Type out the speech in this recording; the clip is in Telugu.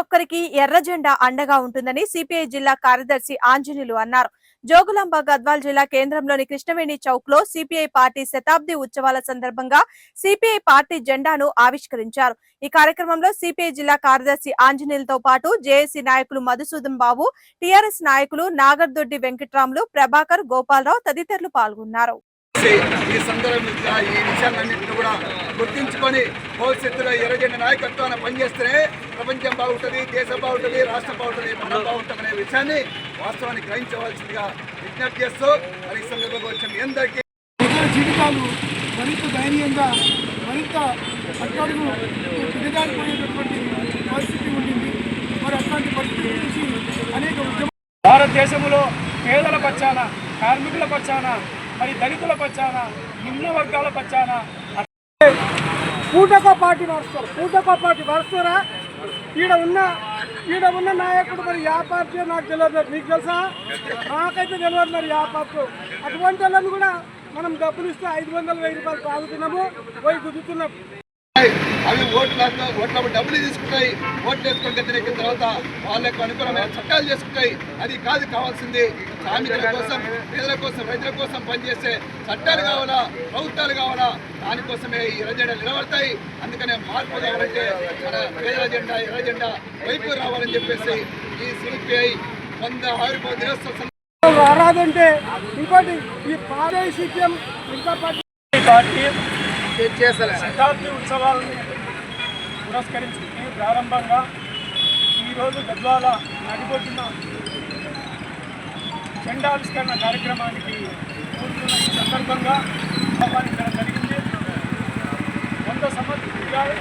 ఒక్కరికి ఎర్ర జెండా అండగా ఉంటుందని సిపిఐ జిల్లా కార్యదర్శి ఆంజనేయులు అన్నారు. జోగులాంబ గద్వాల్ జిల్లా కేంద్రంలోని కృష్ణవేణి చౌక్లో సిపిఐ పార్టీ శతాబ్ది ఉత్సవాల సందర్భంగా సిపిఐ పార్టీ జెండాను ఆవిష్కరించారు. ఈ కార్యక్రమంలో సిపిఐ జిల్లా కార్యదర్శి ఆంజనేయులతో పాటు జేఏసీ నాయకులు మధుసూదన్ బాబు టిఆర్ఎస్ నాయకులు నాగర్దొడ్డి వెంకట్రాములు ప్రభాకర్ గోపాలరావు తదితరులు పాల్గొన్నారు. ఈ సందర్భంగా ఈ విషయాలన్నింటినీ కూడా గుర్తించుకొని భవిష్యత్తులో ఎర్రజెండ నాయకత్వాన్ని పనిచేస్తేనే ప్రపంచం బాగుంటుంది దేశం బాగుంటుంది రాష్ట్రం బాగుంటుంది మనం బాగుంటామనే విషయాన్ని వాస్తవాన్ని గ్రహించవలసిందిగా విజ్ఞప్తి చేస్తూ మరి ఈ సందర్భంగా వచ్చిన మీ అందరికీ జీవితాలు మరింత దయనీయంగా మరింత అట్టడుగు దిగజారిపోయేటటువంటి పరిస్థితి ఉండింది. మరి అట్లాంటి పరిస్థితి నుంచి అనేక భారతదేశంలో పేదల పక్షాన కార్మికుల పక్షాన మరి దళితుల పచ్చాన నిమ్న వర్గాల పచ్చాన పూటకో పార్టీ నడుస్తారు. పూటకో పార్టీ మారుస్తారా ఈడ ఉన్న ఈడ ఉన్న నాయకుడు మరి యా పార్టీ నాకు తెలియదు. మీకు తెలుసా? నాకైతే తెలియదు మరి యా పార్టీ. అటువంటి వాళ్ళని కూడా మనం డబ్బులు ఇస్తే ఐదు వందల వెయ్యి రూపాయలు తాగుతున్నాము పోయి గుద్దుతున్నాం. అవి ఓట్ల ఓట్ల డబ్బులు తీసుకుంటాయి. ఓట్లు వేసుకొని వ్యతిరేకిన తర్వాత వాళ్ళకు అనుకూలమైన చట్టాలు చేసుకుంటాయి. అది కాదు కావాల్సింది. శ్రామికుల కోసం పేదల కోసం రైతుల కోసం పనిచేసే చట్టాలు కావాలా? ప్రభుత్వాలు కావాలా? దానికోసమే ఈ ఎర్రజెండా నిలబడతాయి. అందుకనే మార్పు కావాలంటే మన పేదల జెండా ఎర్ర జెండా వైపు రావాలని చెప్పేసి ఈ సిపిఐ వంద ఆవిర్భావ దినోత్సవ రారాదంటే ఇంకోటి ఈ పార్టీ సిపిఎం ఇంకా పార్టీ పార్టీ శతాబ్ది ఉత్సవాలను పురస్కరించుకుని ప్రారంభంగా ఈరోజు గద్వాల నడిపోతున్న జెండావిష్కరణ కార్యక్రమానికి కూర్చున్న ఈ సందర్భంగా ఆహ్వానించడం జరిగింది. వంద సంవత్సరాలు